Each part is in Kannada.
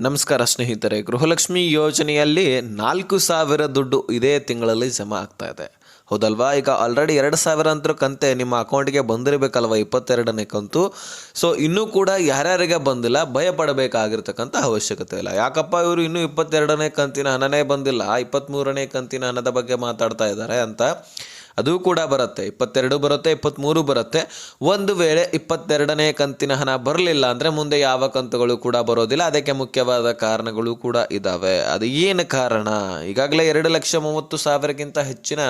ನಮಸ್ಕಾರ ಸ್ನೇಹಿತರೆ, ಗೃಹಲಕ್ಷ್ಮಿ ಯೋಜನೆಯಲ್ಲಿ ನಾಲ್ಕು ಸಾವಿರ ದುಡ್ಡು ಇದೇ ತಿಂಗಳಲ್ಲಿ ಜಮಾ ಆಗ್ತಾ ಇದೆ. ಹೌದಲ್ವಾ? ಈಗ ಆಲ್ರೆಡಿ ಎರಡು ಸಾವಿರ ಅಂತ ಕಂತೆ ನಿಮ್ಮ ಅಕೌಂಟ್ಗೆ ಬಂದಿರಬೇಕಲ್ವ ಇಪ್ಪತ್ತೆರಡನೇ ಕಂತು? ಸೊ ಇನ್ನೂ ಕೂಡ ಯಾರ್ಯಾರಿಗೆ ಬಂದಿಲ್ಲ ಭಯ ಪಡಬೇಕಾಗಿರ್ತಕ್ಕಂಥ ಅವಶ್ಯಕತೆ ಇಲ್ಲ. ಯಾಕಪ್ಪ ಇವರು ಇನ್ನೂ ಇಪ್ಪತ್ತೆರಡನೇ ಕಂತಿನ ಹಣನೇ ಬಂದಿಲ್ಲ? ಇಪ್ಪತ್ತ್ಮೂರನೇ ಕಂತಿನ ಹಣದ ಬಗ್ಗೆ ಮಾತಾಡ್ತಾ ಇದ್ದಾರೆ ಅಂತ. ಅದು ಕೂಡ ಬರುತ್ತೆ. ಇಪ್ಪತ್ತೆರಡು ಬರುತ್ತೆ ಇಪ್ಪತ್ತ್ಮೂರು ಬರುತ್ತೆ. ಒಂದು ವೇಳೆ ಇಪ್ಪತ್ತೆರಡನೇ ಕಂತಿನ ಹಣ ಬರಲಿಲ್ಲ ಅಂದರೆ ಮುಂದೆ ಯಾವ ಕಂತುಗಳು ಕೂಡ ಬರೋದಿಲ್ಲ. ಅದಕ್ಕೆ ಮುಖ್ಯವಾದ ಕಾರಣಗಳು ಕೂಡ ಇದ್ದಾವೆ ಅದು ಏನು ಕಾರಣ? ಈಗಾಗಲೇ ಎರಡು ಲಕ್ಷ ಮೂವತ್ತು ಸಾವಿರಕ್ಕಿಂತ ಹೆಚ್ಚಿನ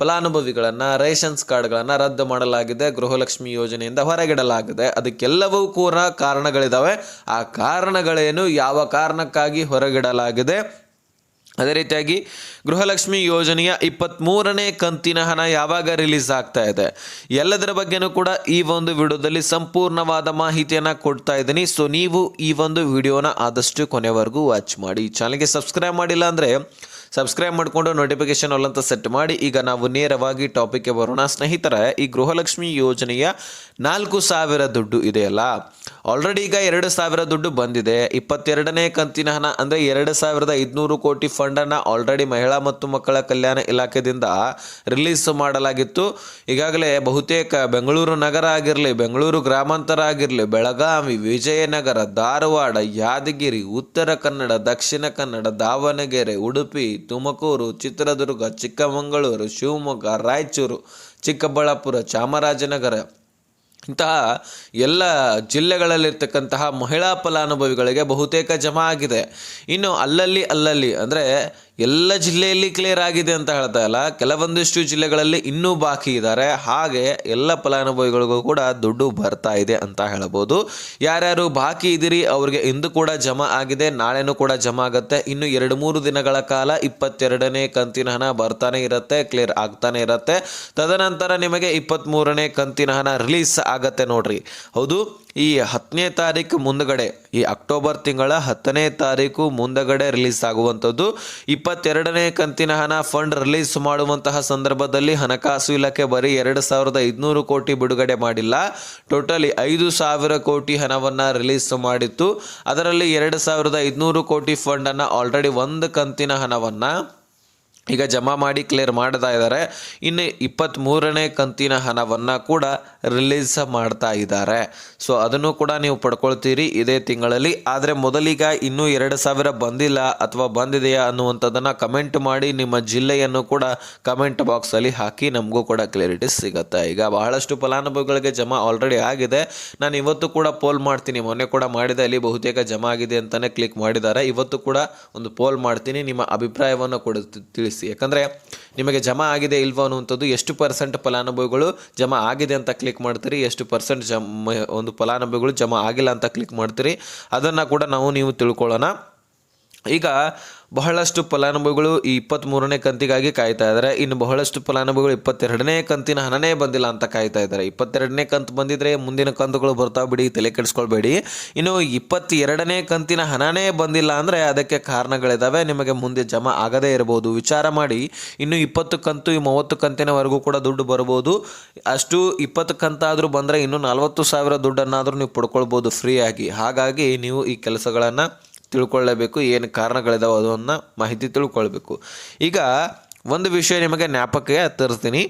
ಫಲಾನುಭವಿಗಳನ್ನು, ರೇಷನ್ಸ್ ಕಾರ್ಡ್ಗಳನ್ನು ರದ್ದು ಮಾಡಲಾಗಿದೆ. ಗೃಹಲಕ್ಷ್ಮಿ ಯೋಜನೆಯಿಂದ ಹೊರಗಿಡಲಾಗಿದೆ. ಅದಕ್ಕೆಲ್ಲವೂ ಕೂಡ ಕಾರಣಗಳಿದ್ದಾವೆ ಆ ಕಾರಣಗಳೇನು? ಯಾವ ಕಾರಣಕ್ಕಾಗಿ ಹೊರಗಿಡಲಾಗಿದೆ? ಅದೇ ರೀತಿಯಾಗಿ ಗೃಹಲಕ್ಷ್ಮಿ ಯೋಜನೆಯ ಇಪ್ಪತ್ತ್ಮೂರನೇ ಕಂತಿನ ಹಣ ಯಾವಾಗ ರಿಲೀಸ್ ಆಗ್ತಾ ಇದೆ? ಎಲ್ಲದರ ಬಗ್ಗೆನೂ ಕೂಡ ಈ ಒಂದು ವಿಡಿಯೋದಲ್ಲಿ ಸಂಪೂರ್ಣವಾದ ಮಾಹಿತಿಯನ್ನು ಕೊಡ್ತಾ ಇದ್ದೀನಿ. ಸೊ ನೀವು ಈ ಒಂದು ವಿಡಿಯೋನ ಆದಷ್ಟು ಕೊನೆವರೆಗೂ ವಾಚ್ ಮಾಡಿ. ಚಾನಲ್ಗೆ ಸಬ್ಸ್ಕ್ರೈಬ್ ಮಾಡಿಲ್ಲ ಅಂದರೆ ಸಬ್ಸ್ಕ್ರೈಬ್ ಮಾಡಿಕೊಂಡು ನೋಟಿಫಿಕೇಶನ್ ಅಂತ ಸೆಟ್ ಮಾಡಿ. ಈಗ ನಾವು ನೇರವಾಗಿ ಟಾಪಿಕ್ಗೆ ಬರೋಣ. ಸ್ನೇಹಿತರ, ಈ ಗೃಹಲಕ್ಷ್ಮಿ ಯೋಜನೆಯ ನಾಲ್ಕು ಸಾವಿರ ದುಡ್ಡು ಇದೆಯಲ್ಲ? ಆಲ್ರೆಡಿ ಈಗ ಎರಡು ಸಾವಿರ ದುಡ್ಡು ಬಂದಿದೆ. ಇಪ್ಪತ್ತೆರಡನೇ ಕಂತಿನ ಹಣ, ಅಂದರೆ ಎರಡು ಸಾವಿರದ ಐದುನೂರು ಕೋಟಿ ಫಂಡನ್ನು ಆಲ್ರೆಡಿ ಮಹಿಳಾ ಮತ್ತು ಮಕ್ಕಳ ಕಲ್ಯಾಣ ಇಲಾಖೆಯಿಂದ ರಿಲೀಸ್ ಮಾಡಲಾಗಿತ್ತು. ಈಗಾಗಲೇ ಬಹುತೇಕ ಬೆಂಗಳೂರು ನಗರ ಆಗಿರಲಿ, ಬೆಂಗಳೂರು ಗ್ರಾಮಾಂತರ ಆಗಿರಲಿ, ಬೆಳಗಾವಿ, ವಿಜಯನಗರ, ಧಾರವಾಡ, ಯಾದಗಿರಿ, ಉತ್ತರ ಕನ್ನಡ, ದಕ್ಷಿಣ ಕನ್ನಡ, ದಾವಣಗೆರೆ, ಉಡುಪಿ ತುಮಕೂರು, ಚಿತ್ರದುರ್ಗ, ಚಿಕ್ಕಮಗಳೂರು, ಶಿವಮೊಗ್ಗ, ರಾಯಚೂರು, ಚಿಕ್ಕಬಳ್ಳಾಪುರ, ಚಾಮರಾಜನಗರ ಇಂತಹ ಎಲ್ಲ ಜಿಲ್ಲೆಗಳಲ್ಲಿರ್ತಕ್ಕಂತಹ ಮಹಿಳಾ ಫಲಾನುಭವಿಗಳಿಗೆ ಬಹುತೇಕ ಜಮಾ ಆಗಿದೆ. ಇನ್ನು ಅಲ್ಲಲ್ಲಿ ಅಲ್ಲಲ್ಲಿ ಅಂದರೆ ಎಲ್ಲ ಜಿಲ್ಲೆಯಲ್ಲಿ ಕ್ಲಿಯರ್ ಆಗಿದೆ ಅಂತ ಹೇಳ್ತಾ ಇಲ್ಲ. ಕೆಲವೊಂದಿಷ್ಟು ಜಿಲ್ಲೆಗಳಲ್ಲಿ ಇನ್ನೂ ಬಾಕಿ ಇದ್ದಾರೆ. ಹಾಗೆ ಎಲ್ಲ ಫಲಾನುಭವಿಗಳಿಗೂ ಕೂಡ ದುಡ್ಡು ಬರ್ತಾ ಇದೆ ಅಂತ ಹೇಳ್ಬೋದು. ಯಾರ್ಯಾರು ಬಾಕಿ ಇದ್ದೀರಿ, ಅವ್ರಿಗೆ ಇಂದು ಕೂಡ ಜಮಾ ಆಗಿದೆ, ನಾಳೆನೂ ಕೂಡ ಜಮಾ ಆಗುತ್ತೆ. ಇನ್ನು ಎರಡು ಮೂರು ದಿನಗಳ ಕಾಲ ಇಪ್ಪತ್ತೆರಡನೇ ಕಂತಿನ ಹಣ ಬರ್ತಾನೆ ಇರುತ್ತೆ ಕ್ಲಿಯರ್ ಆಗ್ತಾನೆ ಇರುತ್ತೆ. ತದನಂತರ ನಿಮಗೆ ಇಪ್ಪತ್ತ್ಮೂರನೇ ಕಂತಿನ ಹಣ ರಿಲೀಸ್ ಆಗತ್ತೆ ನೋಡ್ರಿ. ಹೌದು? ಈ ಹತ್ತನೇ ತಾರೀಕು ಮುಂದಗಡೆ, ಈ ಅಕ್ಟೋಬರ್ ತಿಂಗಳ ಹತ್ತನೇ ತಾರೀಕು ಮುಂದಗಡೆ ರಿಲೀಸ್ ಆಗುವಂಥದ್ದು. ಇಪ್ಪತ್ತೆರಡನೇ ಕಂತಿನ ಹಣ ಫಂಡ್ ರಿಲೀಸ್ ಮಾಡುವಂತಹ ಸಂದರ್ಭದಲ್ಲಿ ಹಣಕಾಸು ಇಲಾಖೆ ಬರೀ ಎರಡು ಸಾವಿರದ ಐದುನೂರು ಕೋಟಿ ಬಿಡುಗಡೆ ಮಾಡಿಲ್ಲ. ಟೋಟಲಿ ಐದು ಸಾವಿರ ಕೋಟಿ ಹಣವನ್ನು ರಿಲೀಸ್ ಮಾಡಿತ್ತು. ಅದರಲ್ಲಿ ಎರಡು ಸಾವಿರದ ಐದುನೂರು ಕೋಟಿ ಫಂಡನ್ನು ಆಲ್ರೆಡಿ ಒಂದು ಕಂತಿನ ಹಣವನ್ನು ಈಗ ಜಮಾ ಮಾಡಿ ಕ್ಲಿಯರ್ ಮಾಡ್ತಾ ಇದ್ದಾರೆ. ಇನ್ನು ಇಪ್ಪತ್ತ್ಮೂರನೇ ಕಂತಿನ ಹಣವನ್ನು ಕೂಡ ರಿಲೀಸ್ ಮಾಡ್ತಾ ಇದ್ದಾರೆ. ಸೊ ಅದನ್ನು ಕೂಡ ನೀವು ಪಡ್ಕೊಳ್ತೀರಿ ಇದೇ ತಿಂಗಳಲ್ಲಿ. ಆದರೆ ಮೊದಲಿಗ ಇನ್ನೂ ಎರಡು ಸಾವಿರ ಬಂದಿಲ್ಲ ಅಥವಾ ಬಂದಿದೆಯಾ ಅನ್ನುವಂಥದ್ದನ್ನು ಕಮೆಂಟ್ ಮಾಡಿ ನಿಮ್ಮ ಜಿಲ್ಲೆಯನ್ನು ಕೂಡ ಕಮೆಂಟ್ ಬಾಕ್ಸಲ್ಲಿ ಹಾಕಿ ನಮಗೂ ಕೂಡ ಕ್ಲಿಯರಿಟಿ ಸಿಗುತ್ತೆ. ಈಗ ಬಹಳಷ್ಟು ಫಲಾನುಭವಿಗಳಿಗೆ ಜಮಾ ಆಲ್ರೆಡಿ ಆಗಿದೆ. ನಾನು ಇವತ್ತು ಕೂಡ ಪೋಲ್ ಮಾಡ್ತೀನಿ. ಮೊನ್ನೆ ಕೂಡ ಮಾಡಿದೆ. ಅಲ್ಲಿ ಬಹುತೇಕ ಜಮಾ ಆಗಿದೆ ಅಂತಲೇ ಕ್ಲಿಕ್ ಮಾಡಿದ್ದಾರೆ. ಇವತ್ತು ಕೂಡ ಒಂದು ಪೋಲ್ ಮಾಡ್ತೀನಿ. ನಿಮ್ಮ ಅಭಿಪ್ರಾಯವನ್ನು ಕೂಡ ತಿ- ತಿಳಿಸಿ ಯಾಕಂದರೆ ನಿಮಗೆ ಜಮಾ ಆಗಿದೆ ಇಲ್ವೋ ಅನ್ನುವಂಥದ್ದು ಎಷ್ಟು ಪರ್ಸೆಂಟ್ ಫಲಾನುಭವಿಗಳು ಜಮಾ ಆಗಿದೆ ಅಂತ ಕ್ಲಿಕ್ ಮಾಡ್ತೀರಿ, ಎಷ್ಟು ಪರ್ಸೆಂಟ್ ಜಮ್, ಒಂದು ಫಲಾನುಭವಿಗಳು ಜಮಾ ಆಗಿಲ್ಲ ಅಂತ ಕ್ಲಿಕ್ ಮಾಡ್ತೀರಿ, ಅದನ್ನು ಕೂಡ ನಾವು ನೀವು ತಿಳ್ಕೊಳ್ಳೋಣ. ಈಗ ಬಹಳಷ್ಟು ಫಲಾನುಭವಿಗಳು ಈ ಇಪ್ಪತ್ತ್ಮೂರನೇ ಕಂತಿಗಾಗಿ ಕಾಯ್ತಾ ಇದ್ದಾರೆ. ಇನ್ನು ಬಹಳಷ್ಟು ಫಲಾನುಭವಿಗಳು ಇಪ್ಪತ್ತೆರಡನೇ ಕಂತಿನ ಹಣನೇ ಬಂದಿಲ್ಲ ಅಂತ ಕಾಯ್ತಾ ಇದ್ದಾರೆ. ಇಪ್ಪತ್ತೆರಡನೇ ಕಂತು ಬಂದಿದ್ರೆ ಮುಂದಿನ ಕಂತುಗಳು ಬರ್ತಾವೆ ಬಿಡಿ, ತಲೆ ಕೆಡಿಸ್ಕೊಳ್ಬೇಡಿ. ಇನ್ನು ಇಪ್ಪತ್ತೆರಡನೇ ಕಂತಿನ ಹಣನೇ ಬಂದಿಲ್ಲ ಅಂದರೆ ಅದಕ್ಕೆ ಕಾರಣಗಳಿದ್ದಾವೆ ನಿಮಗೆ ಮುಂದೆ ಜಮಾ ಆಗದೇ ಇರಬಹುದು. ವಿಚಾರ ಮಾಡಿ, ಇನ್ನು ಇಪ್ಪತ್ತು ಕಂತು, ಈ ಮೂವತ್ತು ಕಂತಿನವರೆಗೂ ಕೂಡ ದುಡ್ಡು ಬರ್ಬೋದು ಅಷ್ಟು ಇಪ್ಪತ್ತು ಕಂತಾದರೂ ಬಂದರೆ ಇನ್ನೂ ನಲವತ್ತು ಸಾವಿರ ದುಡ್ಡನ್ನಾದರೂ ನೀವು ಪಡ್ಕೊಳ್ಬೋದು ಫ್ರೀಯಾಗಿ. ಹಾಗಾಗಿ ನೀವು ಈ ಕೆಲಸಗಳನ್ನು ತಿಳ್ಕೊಳ್ಳೇಬೇಕು, ಏನು ಕಾರಣಗಳಿದಾವೆ ಅದನ್ನು ಮಾಹಿತಿ ತಿಳ್ಕೊಳ್ಬೇಕು. ಈಗ ಒಂದು ವಿಷಯ ನಿಮಗೆ ಜ್ಞಾಪಕ ತರಿಸ್ತೀನಿ.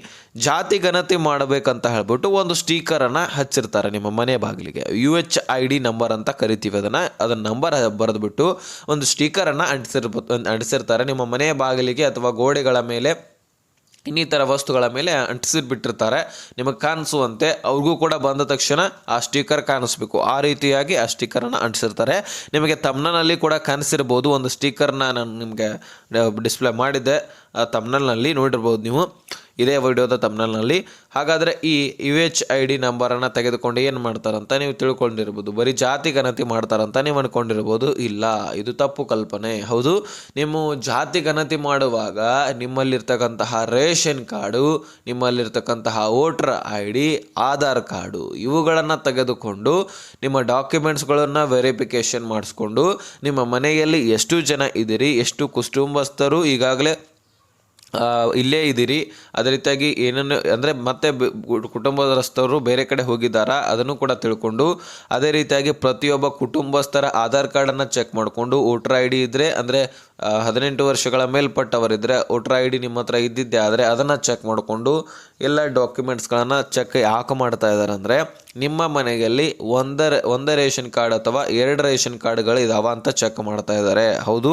ಜಾತಿ ಗಣತಿ ಮಾಡಬೇಕಂತ ಹೇಳ್ಬಿಟ್ಟು ಒಂದು ಸ್ಟೀಕರನ್ನು ಹಚ್ಚಿರ್ತಾರೆ ನಿಮ್ಮ ಮನೆ ಬಾಗಿಲಿಗೆ. U H I D number ಅಂತ ಕರಿತೀವಿ ಅದನ್ನು. ಅದನ್ನ ನಂಬರ್ ಬರೆದ್ಬಿಟ್ಟು ಒಂದು ಸ್ಟೀಕರನ್ನು ಅಂಟಿಸಿರ್ಬ ಅಂಟಿಸಿರ್ತಾರೆ. ನಿಮ್ಮ ಮನೆ ಬಾಗಿಲಿಗೆ ಅಥವಾ ಗೋಡೆಗಳ ಮೇಲೆ ಇನ್ನಿತರ ವಸ್ತುಗಳ ಮೇಲೆ ಅಂಟಿಸಿಬಿಟ್ಟಿರ್ತಾರೆ. ನಿಮಗೆ ಕಾಣಿಸುವಂತೆ ಅವ್ರಿಗೂ ಕೂಡ ಬಂದ ತಕ್ಷಣ ಆ ಸ್ಟಿಕ್ಕರ್ ಕಾಣಿಸ್ಬೇಕು. ಆ ರೀತಿಯಾಗಿ ಆ ಸ್ಟಿಕ್ಕರನ್ನು ಅಂಟಿಸಿರ್ತಾರೆ. ನಿಮಗೆ ತಮ್ನಲ್ಲಿ ಕೂಡ ಕಾಣಿಸಿರ್ಬೋದು. ಒಂದು ಸ್ಟಿಕ್ಕರ್ನ ನಾನು ನಿಮಗೆ ಡಿಸ್ಪ್ಲೇ ಮಾಡಿದ್ದೆ. ಆ ತಮ್ನಲ್ನಲ್ಲಿ ನೋಡಿರ್ಬೋದು ನೀವು. ಇದೇ ವಿಡಿಯೋದ ತಮ್ನಲ್ನಲ್ಲಿ. ಹಾಗಾದರೆ ಈ ಯು ಎಚ್ ಐ ಡಿ ನಂಬರನ್ನು ತೆಗೆದುಕೊಂಡು ಏನು ಮಾಡ್ತಾರಂತ ನೀವು ತಿಳ್ಕೊಂಡಿರ್ಬೋದು. ಬರೀ ಜಾತಿ ಗಣತಿ ಮಾಡ್ತಾರಂತ ನೀವು ಅಂದ್ಕೊಂಡಿರ್ಬೋದು ಇಲ್ಲ, ಇದು ತಪ್ಪು ಕಲ್ಪನೆ. ಹೌದು ನೀವು ಜಾತಿ ಗಣತಿ ಮಾಡುವಾಗ ನಿಮ್ಮಲ್ಲಿರ್ತಕ್ಕಂತಹ ration card, ನಿಮ್ಮಲ್ಲಿರ್ತಕ್ಕಂತಹ voter I D, Aadhaar card ಇವುಗಳನ್ನು ತೆಗೆದುಕೊಂಡು ನಿಮ್ಮ ಡಾಕ್ಯುಮೆಂಟ್ಸ್ಗಳನ್ನು ವೆರಿಫಿಕೇಷನ್ ಮಾಡಿಸ್ಕೊಂಡು ನಿಮ್ಮ ಮನೆಯಲ್ಲಿ ಎಷ್ಟು ಜನ ಇದ್ದೀರಿ, ಎಷ್ಟು ಕುಟುಂಬಸ್ಥರು, ಈಗಾಗಲೇ ಇಲ್ಲೇ ಇದ್ದೀರಿ. ಅದೇ ರೀತಿಯಾಗಿ ಏನನ್ನು ಅಂದರೆ ಮತ್ತೆ ಕುಟುಂಬದಸ್ಥರು ಬೇರೆ ಕಡೆ ಹೋಗಿದ್ದಾರಾ ಅದನ್ನು ಕೂಡ ತಿಳ್ಕೊಂಡು, ಅದೇ ರೀತಿಯಾಗಿ ಪ್ರತಿಯೊಬ್ಬ ಕುಟುಂಬಸ್ಥರ ಆಧಾರ್ ಕಾರ್ಡನ್ನು ಚೆಕ್ ಮಾಡಿಕೊಂಡು, ವೋಟ್ರ್ ಐ ಡಿ ಇದ್ದರೆ ಅಂದರೆ ಹದಿನೆಂಟು ವರ್ಷಗಳ ಮೇಲ್ಪಟ್ಟವರಿದ್ದರೆ ವೋಟರ್ ಐ ಡಿ ನಿಮ್ಮ ಹತ್ರ ಇದ್ದಿದ್ದೆ ಆದರೆ ಅದನ್ನು ಚೆಕ್ ಮಾಡಿಕೊಂಡು ಎಲ್ಲ ಡಾಕ್ಯುಮೆಂಟ್ಸ್ಗಳನ್ನು ಚೆಕ್ ಯಾಕೆ ಮಾಡ್ತಾ ಇದ್ದಾರೆ ಅಂದರೆ ನಿಮ್ಮ ಮನೆಯಲ್ಲಿ ಒಂದರ, ಒಂದೇ ರೇಷನ್ ಕಾರ್ಡ್ ಅಥವಾ ಎರಡು ರೇಷನ್ ಕಾರ್ಡ್ಗಳು ಇದಾವ ಅಂತ ಚೆಕ್ ಮಾಡ್ತಾ ಇದ್ದಾರೆ ಹೌದು,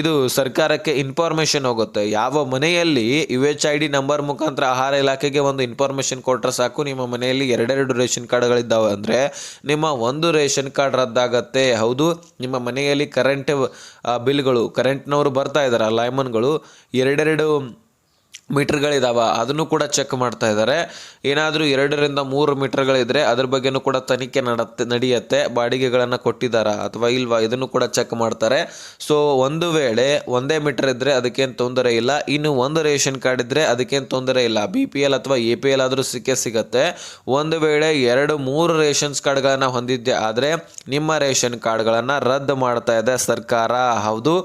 ಇದು ಸರ್ಕಾರಕ್ಕೆ ಇನ್ಫಾರ್ಮೇಷನ್ ಹೋಗುತ್ತೆ. ಯಾವ ಮನೆಯಲ್ಲಿ U H I D number ಮುಖಾಂತರ ಆಹಾರ ಇಲಾಖೆಗೆ ಒಂದು ಇನ್ಫಾರ್ಮೇಷನ್ ಕೊಟ್ಟರೆ ಸಾಕು. ನಿಮ್ಮ ಮನೆಯಲ್ಲಿ ಎರಡೆರಡು ರೇಷನ್ ಕಾರ್ಡ್ಗಳಿದ್ದಾವೆ ಅಂದರೆ ನಿಮ್ಮ ಒಂದು ರೇಷನ್ ಕಾರ್ಡ್ ರದ್ದಾಗತ್ತೆ. ಹೌದು, ನಿಮ್ಮ ಮನೆಯಲ್ಲಿ ಕರೆಂಟ್ ಬಿಲ್ಗಳು ಕರೆಂಟ್ನವರು ಬರ್ತಾ ಇದ್ದಾರೆ ಲೈಮನ್ಗಳು. ಎರಡೆರಡು ಮೀಟರ್ಗಳಿದಾವ, ಅದನ್ನು ಕೂಡ ಚೆಕ್ ಮಾಡ್ತಾ ಇದ್ದಾರೆ ಏನಾದರೂ ಎರಡರಿಂದ ಮೂರು ಮೀಟರ್ಗಳಿದ್ರೆ ಅದ್ರ ಬಗ್ಗೆನೂ ಕೂಡ ತನಿಖೆ ನಡತ್ತೆ ನಡೆಯುತ್ತೆ, ಬಾಡಿಗೆಗಳನ್ನು ಕೊಟ್ಟಿದ್ದಾರಾ ಅಥವಾ ಇಲ್ವಾ, ಇದನ್ನು ಕೂಡ ಚೆಕ್ ಮಾಡ್ತಾರೆ. ಸೊ ಒಂದು ವೇಳೆ ಒಂದೇ ಮೀಟರ್ ಇದ್ದರೆ ಅದಕ್ಕೇನು ತೊಂದರೆ ಇಲ್ಲ. ಇನ್ನು ಒಂದು ರೇಷನ್ ಕಾರ್ಡ್ ಇದ್ದರೆ ಅದಕ್ಕೇನು ತೊಂದರೆ ಇಲ್ಲ. ಬಿ ಪಿ ಎಲ್ ಅಥವಾ ಎ ಪಿ ಎಲ್ ಆದರೂ ಸಿಕ್ಕೇ ಸಿಗತ್ತೆ. ಒಂದು ವೇಳೆ ಎರಡು, ಮೂರು ರೇಷನ್ಸ್ ಕಾರ್ಡ್ಗಳನ್ನು ಹೊಂದಿದ್ದೆ ಆದರೆ ನಿಮ್ಮ ರೇಷನ್ ಕಾರ್ಡ್ಗಳನ್ನು ರದ್ದು ಮಾಡ್ತಾ ಇದೆ ಸರ್ಕಾರ. ಹೌದು,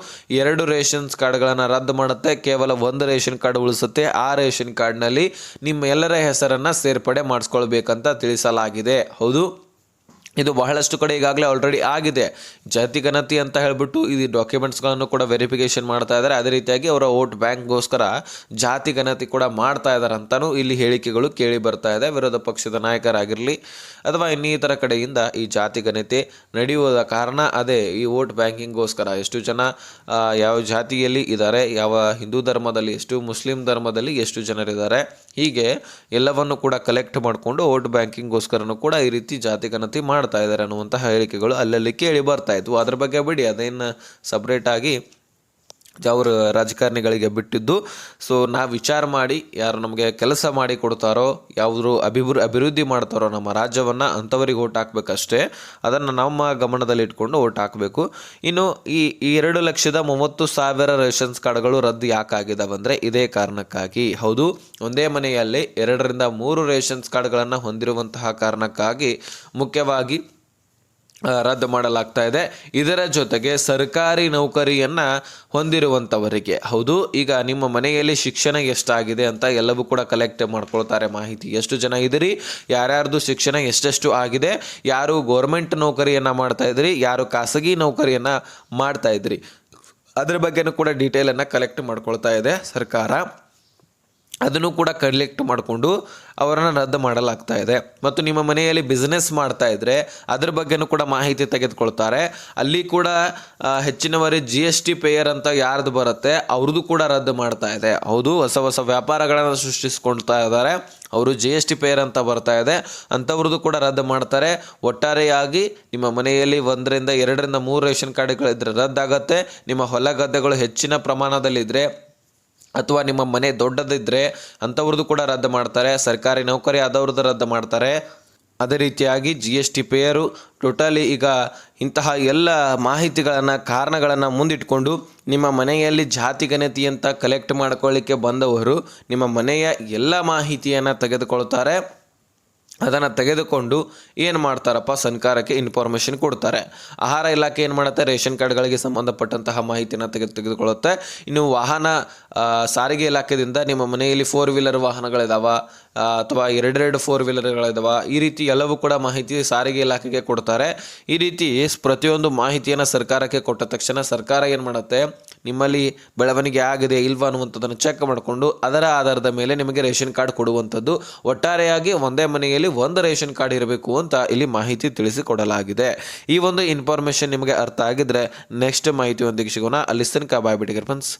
ಎರಡು ರೇಷನ್ಸ್ ಕಾರ್ಡ್ಗಳನ್ನು ರದ್ದು ಮಾಡುತ್ತೆ. ಕೇವಲ ಒಂದು ರೇಷನ್ ಕಾರ್ಡ್ ಉಳಿಸುತ್ತೆ ಆ ರೇಷನ್ ಕಾರ್ಡ್ನಲ್ಲಿ ನಿಮ್ಮ ಎಲ್ಲರ ಹೆಸರನ್ನು ಸೇರ್ಪಡೆ ಮಾಡಿಸ್ಕೊಳ್ಬೇಕಂತ ತಿಳಿಸಲಾಗಿದೆ. ಹೌದು? ಇದು ಬಹಳಷ್ಟು ಕಡೆ ಈಗಾಗಲೇ ಆಲ್ರೆಡಿ ಆಗಿದೆ. ಜಾತಿ ಗಣತಿ ಅಂತ ಹೇಳ್ಬಿಟ್ಟು ಇದು ಡಾಕ್ಯುಮೆಂಟ್ಸ್ಗಳನ್ನು ಕೂಡ ವೆರಿಫಿಕೇಶನ್ ಮಾಡ್ತಾ ಇದ್ದಾರೆ. ಅದೇ ರೀತಿಯಾಗಿ ಅವರ ವೋಟ್ ಬ್ಯಾಂಕ್ಗೋಸ್ಕರ ಜಾತಿ ಗಣತಿ ಕೂಡ ಮಾಡ್ತಾ ಇದ್ದಾರೆ ಅಂತಲೂ ಇಲ್ಲಿ ಹೇಳಿಕೆಗಳು ಕೇಳಿ ಬರ್ತಾ ಇದೆ. ವಿರೋಧ ಪಕ್ಷದ ನಾಯಕರಾಗಿರಲಿ ಅಥವಾ ಇನ್ನಿತರ ಕಡೆಯಿಂದ ಈ ಜಾತಿ ಗಣತಿ ನಡೆಯುವುದ ಕಾರಣ ಅದೇ ಈ ವೋಟ್ ಬ್ಯಾಂಕಿಂಗ್ಗೋಸ್ಕರ ಎಷ್ಟು ಜನ ಯಾವ ಜಾತಿಯಲ್ಲಿ ಇದ್ದಾರೆ, ಯಾವ ಹಿಂದೂ ಧರ್ಮದಲ್ಲಿ ಎಷ್ಟು, ಮುಸ್ಲಿಂ ಧರ್ಮದಲ್ಲಿ ಎಷ್ಟು ಜನರಿದ್ದಾರೆ, ಹೀಗೆ ಎಲ್ಲವನ್ನು ಕೂಡ ಕಲೆಕ್ಟ್ ಮಾಡಿಕೊಂಡು ವೋಟ್ ಬ್ಯಾಂಕಿಂಗ್ಗೋಸ್ಕರನೂ ಕೂಡ ಈ ರೀತಿ ಜಾತಿ ಗಣತಿ ಮಾಡ್ತಾ ಇದ್ದಾರೆ ಅನ್ನುವಂತಹ ಹೇಳಿಕೆಗಳು ಅಲ್ಲಲ್ಲಿ ಕೇಳಿ ಬರ್ತಾ ಇದ್ವು. ಅದ್ರ ಬಗ್ಗೆ ಬಿಡಿ ಅದೇನು ಸಪ್ರೇಟಾಗಿ ಅವರು ರಾಜಕಾರಣಿಗಳಿಗೆ ಬಿಟ್ಟಿದ್ದು. ಸೊ ನಾವು ವಿಚಾರ ಮಾಡಿ ಯಾರು ನಮಗೆ ಕೆಲಸ ಮಾಡಿ ಕೊಡ್ತಾರೋ ಯಾವ್ದು ಅಭಿವೃ, ಅಭಿವೃದ್ಧಿ ಮಾಡ್ತಾರೋ ನಮ್ಮ ರಾಜ್ಯವನ್ನು ಅಂಥವರಿಗೆ ಓಟ್ ಹಾಕ್ಬೇಕಷ್ಟೇ. ಅದನ್ನು ನಮ್ಮ ಗಮನದಲ್ಲಿ ಇಟ್ಕೊಂಡು ಓಟ್ ಹಾಕಬೇಕು. ಇನ್ನು ಈ ಎರಡು ಲಕ್ಷದ ಮೂವತ್ತು ಸಾವಿರ ರೇಷನ್ಸ್ ಕಾರ್ಡ್ಗಳು ರದ್ದು ಯಾಕಾಗಿದ್ದಾವೆ ಅಂದರೆ ಇದೇ ಕಾರಣಕ್ಕಾಗಿ. ಹೌದು, ಒಂದೇ ಮನೆಯಲ್ಲಿ ಎರಡರಿಂದ ಮೂರು ರೇಷನ್ಸ್ ಕಾರ್ಡ್ಗಳನ್ನು ಹೊಂದಿರುವಂತಹ ಕಾರಣಕ್ಕಾಗಿ ಮುಖ್ಯವಾಗಿ ರದ್ದು ಮಾಡಲಾಗ್ತಾ ಇದೆ. ಇದರ ಜೊತೆಗೆ ಸರ್ಕಾರಿ ನೌಕರಿಯನ್ನು ಹೊಂದಿರುವಂಥವರಿಗೆ ಹೌದು, ಈಗ ನಿಮ್ಮ ಮನೆಯಲ್ಲಿ ಶಿಕ್ಷಣ ಎಷ್ಟಾಗಿದೆ ಅಂತ ಎಲ್ಲವೂ ಕೂಡ ಕಲೆಕ್ಟ್ ಮಾಡ್ಕೊಳ್ತಾರೆ ಮಾಹಿತಿ. ಎಷ್ಟು ಜನ ಇದ್ದೀರಿ? ಯಾರ್ಯಾರ್ದು ಶಿಕ್ಷಣ ಎಷ್ಟೆಷ್ಟು ಆಗಿದೆ? ಯಾರು ಗೌರ್ಮೆಂಟ್ ನೌಕರಿಯನ್ನು ಮಾಡ್ತಾ ಇದ್ರಿ? ಯಾರು ಖಾಸಗಿ ನೌಕರಿಯನ್ನು ಮಾಡ್ತಾ ಇದ್ರಿ? ಅದ್ರ ಬಗ್ಗೆನೂ ಕೂಡ ಡೀಟೇಲನ್ನು ಕಲೆಕ್ಟ್ ಮಾಡ್ಕೊಳ್ತಾ ಇದೆ ಸರ್ಕಾರ. ಅದನ್ನು ಕೂಡ ಕಲೆಕ್ಟ್ ಮಾಡಿಕೊಂಡು ಅವರನ್ನು ರದ್ದು ಮಾಡಲಾಗ್ತಾ ಇದೆ. ಮತ್ತು ನಿಮ್ಮ ಮನೆಯಲ್ಲಿ ಬಿಸ್ನೆಸ್ ಮಾಡ್ತಾ ಇದ್ದರೆ ಅದ್ರ ಬಗ್ಗೆನೂ ಕೂಡ ಮಾಹಿತಿ ತೆಗೆದುಕೊಳ್ತಾರೆ. ಅಲ್ಲಿ ಕೂಡ ಹೆಚ್ಚಿನವರೇ ಜಿ ಎಸ್ ಟಿ ಪೇಯರ್ ಅಂತ ಯಾರ್ದು ಬರುತ್ತೆ, ಅವ್ರದ್ದು ಕೂಡ ರದ್ದು ಮಾಡ್ತಾ ಇದೆ. ಹೌದು, ಹೊಸ ಹೊಸ ವ್ಯಾಪಾರಗಳನ್ನು ಸೃಷ್ಟಿಸ್ಕೊಳ್ತಾ ಇದ್ದಾರೆ. ಅವರು ಜಿ ಎಸ್ ಟಿ ಪೇಯರ್ ಅಂತ ಬರ್ತಾ ಇದೆ. ಅಂಥವ್ರದ್ದು ಕೂಡ ರದ್ದು ಮಾಡ್ತಾರೆ. ಒಟ್ಟಾರೆಯಾಗಿ ನಿಮ್ಮ ಮನೆಯಲ್ಲಿ ಒಂದರಿಂದ ಎರಡರಿಂದ ಮೂರು ರೇಷನ್ ಕಾರ್ಡ್ಗಳಿದ್ರೆ ರದ್ದಾಗತ್ತೆ. ನಿಮ್ಮ ಹೊಲ ಗದ್ದೆಗಳು ಹೆಚ್ಚಿನ ಪ್ರಮಾಣದಲ್ಲಿದ್ದರೆ ಅಥವಾ ನಿಮ್ಮ ಮನೆ ದೊಡ್ಡದಿದ್ದರೆ ಅಂಥವ್ರದ್ದು ಕೂಡ ರದ್ದು ಮಾಡ್ತಾರೆ. ಸರ್ಕಾರಿ ನೌಕರಿ ಆದವ್ರದ್ದು ರದ್ದು ಮಾಡ್ತಾರೆ. ಅದೇ ರೀತಿಯಾಗಿ G S T payer totally ಈಗ ಇಂತಹ ಎಲ್ಲ ಮಾಹಿತಿಗಳನ್ನು, ಕಾರಣಗಳನ್ನು ಮುಂದಿಟ್ಕೊಂಡು ನಿಮ್ಮ ಮನೆಯಲ್ಲಿ ಜಾತಿ ಗಣತಿ ಅಂತ ಕಲೆಕ್ಟ್ ಮಾಡ್ಕೊಳ್ಳಿಕ್ಕೆ ಬಂದವರು ನಿಮ್ಮ ಮನೆಯ ಎಲ್ಲ ಮಾಹಿತಿಯನ್ನು ತೆಗೆದುಕೊಳ್ತಾರೆ. ಅದನ್ನು ತೆಗೆದುಕೊಂಡು ಏನು ಮಾಡ್ತಾರಪ್ಪ? ಸರ್ಕಾರಕ್ಕೆ ಇನ್ಫಾರ್ಮೇಷನ್ ಕೊಡ್ತಾರೆ. ಆಹಾರ ಇಲಾಖೆ ಏನು ಮಾಡುತ್ತೆ? ರೇಷನ್ ಕಾರ್ಡ್ಗಳಿಗೆ ಸಂಬಂಧಪಟ್ಟಂತಹ ಮಾಹಿತಿನ ತೆಗೆದು ತೆಗೆದುಕೊಳ್ಳುತ್ತೆ. ಇನ್ನು ವಾಹನ ಸಾರಿಗೆ ಇಲಾಖೆಯಿಂದ ನಿಮ್ಮ ಮನೆಯಲ್ಲಿ ಫೋರ್ ವೀಲರ್ ವಾಹನಗಳಿದಾವ ಅಥವಾ ಎರಡೆರಡು ಫೋರ್ ವೀಲರ್ಗಳಿದಾವ ಈ ರೀತಿ ಎಲ್ಲವೂ ಕೂಡ ಮಾಹಿತಿ ಸಾರಿಗೆ ಇಲಾಖೆಗೆ ಕೊಡ್ತಾರೆ. ಈ ರೀತಿ ಪ್ರತಿಯೊಂದು ಮಾಹಿತಿಯನ್ನು ಸರ್ಕಾರಕ್ಕೆ ಕೊಟ್ಟ ತಕ್ಷಣ ಸರ್ಕಾರ ಏನು ಮಾಡುತ್ತೆ? ನಿಮ್ಮಲ್ಲಿ ಬೆಳವಣಿಗೆ ಆಗಿದೆ ಇಲ್ವಾ ಅನ್ನುವಂಥದ್ದನ್ನು ಚೆಕ್ ಮಾಡಿಕೊಂಡು ಅದರ ಆಧಾರದ ಮೇಲೆ ನಿಮಗೆ ರೇಷನ್ ಕಾರ್ಡ್ ಕೊಡುವಂಥದ್ದು. ಒಟ್ಟಾರೆಯಾಗಿ ಒಂದೇ ಮನೆಯಲ್ಲಿ ಒಂದು ರೇಷನ್ ಕಾರ್ಡ್ ಇರಬೇಕು ಅಂತ ಇಲ್ಲಿ ಮಾಹಿತಿ ತಿಳಿಸಿಕೊಡಲಾಗಿದೆ. ಈ ಒಂದು ಇನ್ಫಾರ್ಮೇಷನ್ ನಿಮಗೆ ಅರ್ಥ ಆಗಿದ್ರೆ ನೆಕ್ಸ್ಟ್ ಮಾಹಿತಿಯೊಂದಿಗೆ ಸಿಗೋಣ. ಅಲ್ಲಿ ತನಕ ಬಾಯ್ ಬಿಟ್ಟಿಗೆ ಫ್ರೆಂಡ್ಸ್